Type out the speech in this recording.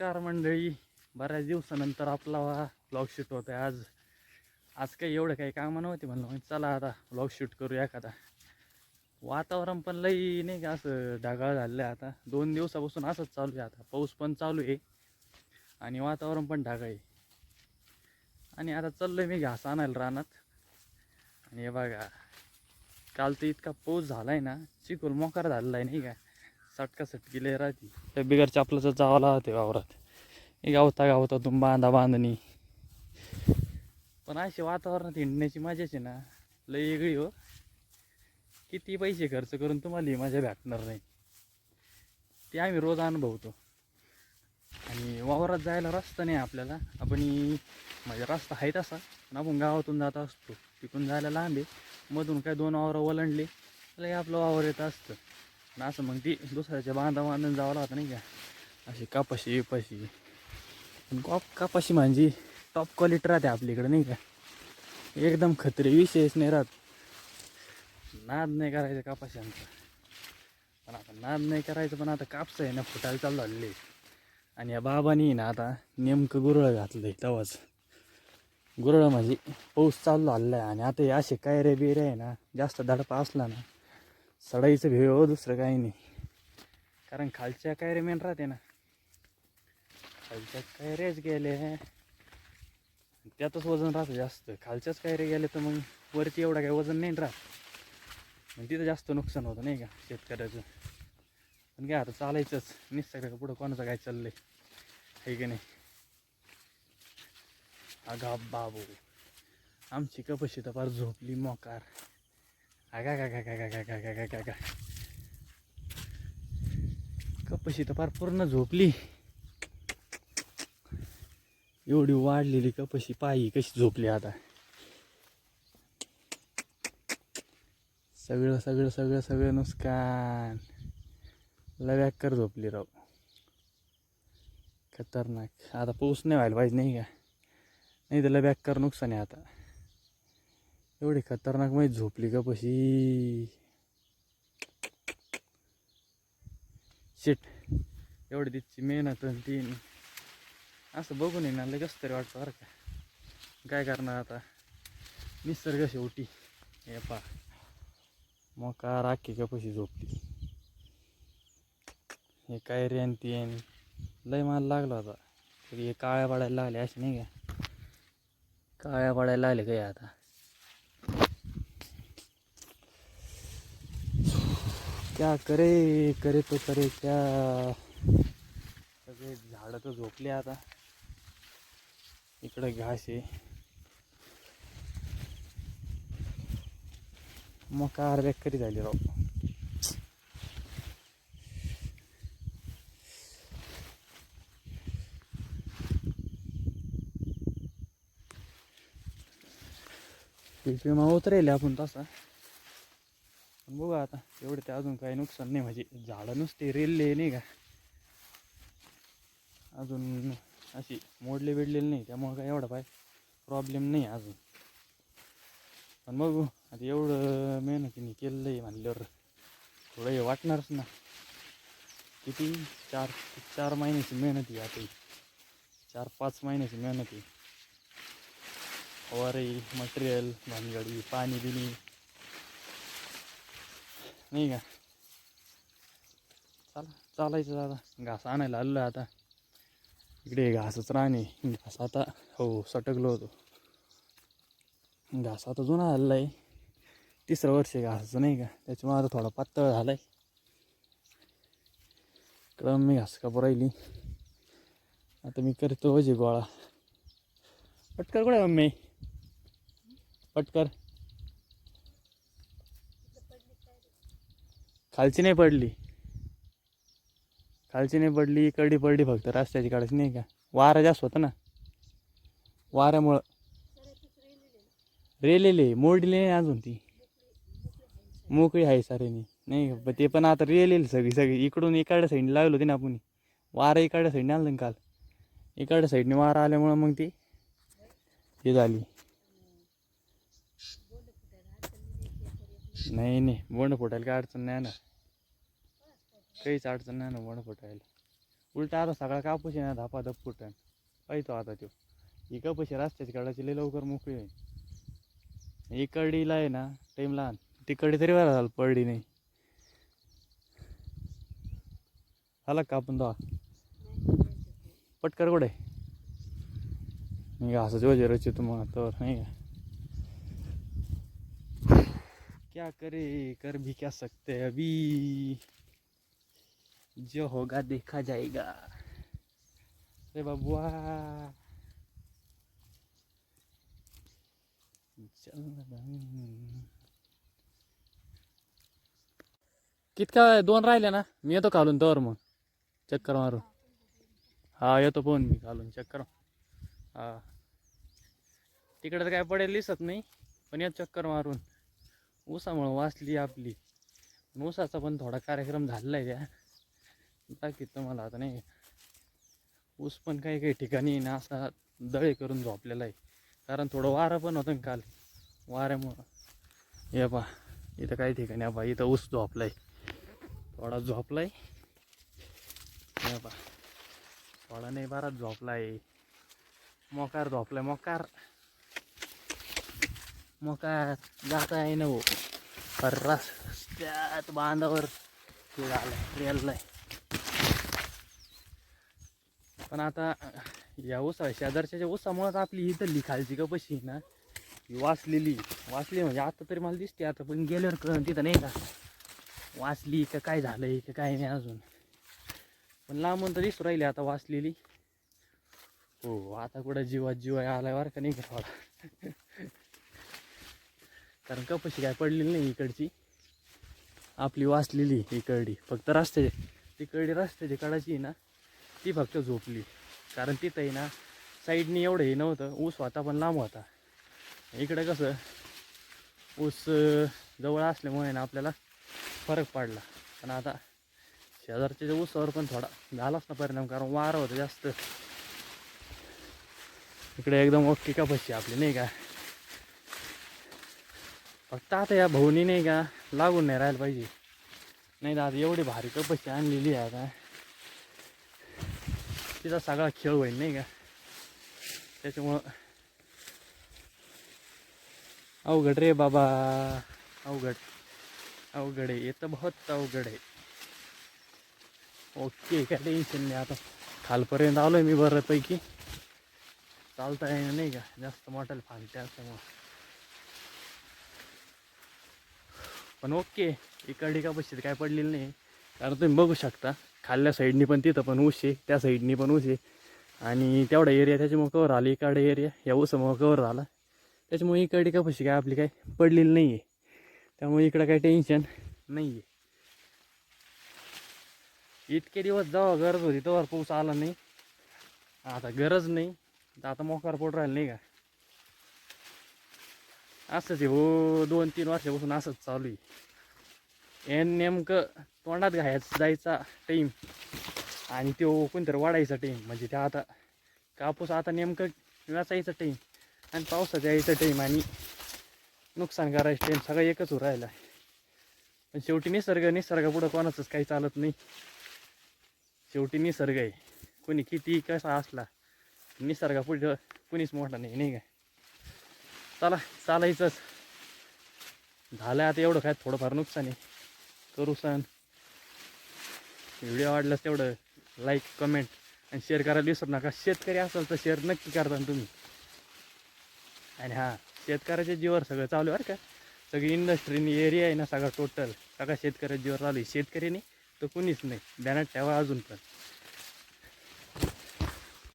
नमस्कार मंडळी. बऱ्याच दिवसानंतर आपला ब्लॉग शूट होत आहे आज. आज काही एवढं काही कामं नव्हती म्हणलं मग चला आता ब्लॉग शूट करू एखादा. वातावरण पण लई नाही का असं ढगाळ झालं आहे आता. दोन दिवसापासून असंच चालू आहे आता. पाऊस पण चालू आहे आणि वातावरण पण ढगाळ आहे. आणि आता चाललो आहे मी घास आणायला रानात. आणि हे बघा काल तर इतका पाऊस झाला आहे ना चिखल मोकार झालेला आहे नाही का? सटका सटकी लय राहते. त्या बिगर चापलाचं जावं लागते वावरात. हे गावता गावतातून बांधा बांधणी. पण असे वातावरणात हिंडण्याची मजाच आहे ना. लय वेगळी हो. किती पैसे खर्च करून तुम्हाला ही मजा भेटणार नाही. ते आम्ही रोज अनुभवतो. आणि वावरात जायला रस्ता नाही आपल्याला. आपण म्हणजे रस्ता आहे तसा पण आपण गावातून जात असतो. तिकडून जायला लांब आहे. मधून काय दोन वावरं ओलांडले लय आपलं वावर येत असतं. आणि असं मग ती दुसऱ्याच्या बांधा बांधून जावं लागतं नाही का? अशी कापाशी विपाशी पण कॉप कापाशी म्हणजे टॉप क्वालिटी राहते आपल्याकडे नाही का? एकदम खत्री विशेष नाही राहत. नाद नाही करायचं कापाशांचा. पण आता नाद नाही करायचं पण आता कापसं आहे ना फुटायला चालू झालेले आहे. आणि या बाबानी ना आता नेमकं गुरळ घातलं आहे तेव्हाच गुरळ म्हणजे पाऊस चालू झालेला आहे आणि आता हे असे काय रे बिरे आहे ना जास्त धडपा असला ना सडाईचं भेव हो, दुसरं काही नाही. कारण खालच्या काय रे मेन राहते ना? खालच्या कायरेच गेले? त्यातच वजन राहतं जास्त. खालच्याच कायरे गेले तर मग वरती एवढं काही वजन नाही राहत. मग तिथं जास्त नुकसान होतं नाही का शेतकऱ्याचं? पण काय आता चालायचंच. निसर्ग पुढं कोणाचं काय चाललंय? आहे की नाही? अगा बाबू. आमची कपशी तर फार झोपली मोकार. आगा गा गा गा गा गा गा गा गा गा कपशी तर फार पूर्ण झोपली एवढी वाढलेली कपशी पायी कशी झोपली आता सगळं सगळं सगळं सगळं नुकसान लव्याकर झोपली राव खतरनाक आता पाऊस नाही व्हायला पाहिजे नाही का नाही तर लव्याकर नुकसान आहे आता एवढी खतरनाक माहीत झोपली का पशी? शिट एवढी तिची मेहनत आणि तीन असं बघून येणार ना लगेच तरी वाटतं बरं का. काय करणार आता? निसर्ग शेवटी. हे पा मोका राखी का पशी झोपली? हे काय रे आणि ते आणि? लय माल लागला होता. तरी हे काळ्या पडायला लागले असे नाही का? काळ्या पडायला लागले काय आता? क्या करे करे तो करे क्या? सगळे झाडं तर झोपले आता. इकडे घास आहे. मग का अर्ध्या करी झाली राव? पिपीमा उतरेल आपण तसा. पण बघू आता एवढं ते अजून काही नुकसान नाही म्हणजे झाडं नुसते रेलले नाही का? अजून अशी मोडले बिडलेले नाही त्यामुळं काय एवढा पाय प्रॉब्लेम नाही अजून. पण बघू आता एवढं मेहनतीने केलेलं आहे म्हणल्यावर थोडं हे वाटणारच ना. किती? चार चार महिन्याची मेहनत आहे आता ही. चार पाच महिन्याची मेहनत आहे. फवारही मटेरियल भानगडी पाणी बिनी नाही का? चला चालायचं दादा. घास आणायला आलं आता. इकडे घासच राहणे. घास आता हो सटकलो होतो. घास आता जुना आलेला आहे. तिसरं वर्ष घासाचं नाही का? त्याच्यामुळे आता थोडा पातळ झाला आहे इकडं मी घास का राहिली? आता मी करतो वजे गोळा. पटकर कुठे मम्मी? पटकर खालची नाही पडली. खालची नाही पडली इकडली पडली फक्त रस्त्याची काढायची नाही का? वारा जास्त होता ना. वाऱ्यामुळं. रेलेले मोडली नाही अजून ती. मोकळी आहे सारेनी नाही का? ते पण आता रेलेली सगळी सगळी. इकडून इकडच्या साईडने लावली होती ना आपण. वारा इकडच्या साईडने आलं काल. इकडच्या साईडने वारा आल्यामुळं मग ती हे झाली. नाही नाही. बोंड फुटायला काय अडचण नाही ना. काहीच अडचण नाही ना बोंड फुटायला उलटा आता सगळा कापूस आहे ना धापा धप फुटन. पाहितो आता तो ही कपाशी रस्त्याची कडाची लई लवकर मोकळी होईल. इकडीला आहे ना टाईम लहान. तिकडे तरी बरं झालं पडली नाही. आला का आपण पटकर कुठे? मी असंच वजे रचित मग तर नाही का? क्या करे कर भी क्या सकते अभी? जो होगा देखा जाएगा। अरे बाबुआ चल कितका दोन राहिले ना? मी येतो घालून तर मग. चक्कर मारू. हा येतो पण मी घालून चक्कर हा. तिकडे तर काय पडेल दिसत नाही पण येत चक्कर मारून. ऊसामुळं वाचली आपली. पण ऊसाचा पण थोडा कार्यक्रम झालेला आहे त्या. बाकी तुम्हाला आता नाही. ऊस पण काही काही ठिकाणी ना असा दळे करून झोपलेला आहे. कारण थोडं वारं पण होतं ना काल. वाऱ्यामुळं. हे पा इथं काही ठिकाणी बा इथं ऊस झोपलाय. थोडा झोपलाय. हे पा थोडा नाही बराच झोपला आहे मोकार झोपलाय मोकार. मोकार जाता आहे ना हो. रस्त्यात बांधावर. ते आलाय रेललाय. पण आता या ऊसा शेजारच्या ज्या ऊसामुळेच आपली इथली खालची कपशी आहे ना ही वाचलेली. वाचली म्हणजे आता तरी मला दिसते आता पण गेल्यावर कळण तिथं नाही का? वाचली का काय झालंय का काय नाही अजून. पण लांबून तर दिसू राहिली आता वाचलेली. हो आता कुठं जीवात जीवा आलाय बरं का नाही का थोडा? कारण कपशी काय पडलेली नाही इकडची. आपली वाचलेली इकडली फक्त रस्त्याची तिकडली रस्त्याची कडाची आहे ना. ती फक्त झोपली. कारण तिथंही ना साईडनी एवढं हे नव्हतं ऊस होता पण लांब होता. इकडं कसं ऊस जवळ असल्यामुळे ना आपल्याला फरक पडला. पण आता शेजारच्या ऊसावर पण थोडा झालाच ना परिणाम कारण वारं होतं जास्त. इकडे एकदम ओके का आपली नाही का? फक्त आता या भाऊनी नाही का लागून नाही राहायला पाहिजे. नाही तर आता एवढी भारी कपशी आणलेली आहे आता. तिचा सगळा खेळ होईल नाही का? त्याच्यामुळं अवघड रे बाबा. अवघड. अवघड आहे. येतं बहुत अवघड आहे. ओके काय टेन्शन नाही. आता खालपर्यंत आलो आहे मी बऱ्यापैकी. चालता येणं नाही का? जास्त मोठ्याला फांगते असल्यामुळं पण ओके इकडे का बसशील? काय पडलेलं नाही. कारण तुम्ही बघू शकता. खाल्ल्या साईडनी पण तिथं पण ऊस आहे त्या साईडनी पण ऊस आहे. आणि तेवढा एरिया त्याच्यामुळं कवर आला इकडे एरिया या ऊसामुळं कवर आला. त्याच्यामुळे इकडे का पशी काय आपली काय पडलेली नाही आहे त्यामुळे इकडं काही टेन्शन नाही आहे इतके दिवस जेव्हा गरज होती तेव्हा पाऊस आला नाही. आता गरज नाही. तर आता मोकार पोट राहिलं नाही का? असंच आहे हो दोन तीन वर्षापासून असंच चालू आहे. एन नेमकं तोंडात घायचं जायचा टाईम आणि तो कोणतरी वाढायचा टाईम म्हणजे त्या आता कापूस आता नेमकं वेचायचं टाईम आणि पावसाचं यायचा टाईम आणि नुकसान करायचं टाईम सगळं एकच होऊ राहिला. पण शेवटी निसर्ग निसर्गापुढं कोणाचंच काही चालत नाही. शेवटी निसर्ग आहे. कोणी किती कसा असला निसर्गापुढं कोणीच मोठा नाही नाही काय चला चालायचंच. झालं आता एवढं काय थोडंफार नुकसान आहे. करू सण. व्हिडिओ आवडलास तेवढं लाईक कमेंट आणि शेअर करायला विसरू नका. शेतकरी असाल तर शेअर नक्की करता ना तुम्ही. आणि हां शेतकऱ्याच्या जीवर सगळं चालू आहे का. सगळी इंडस्ट्रीनी एरिया आहे ना सगळा टोटल सगळा शेतकऱ्याच्या जीवर चालू आहे. शेतकरी नाही तर कुणीच नाही. ध्यानात ठेवा अजून पण.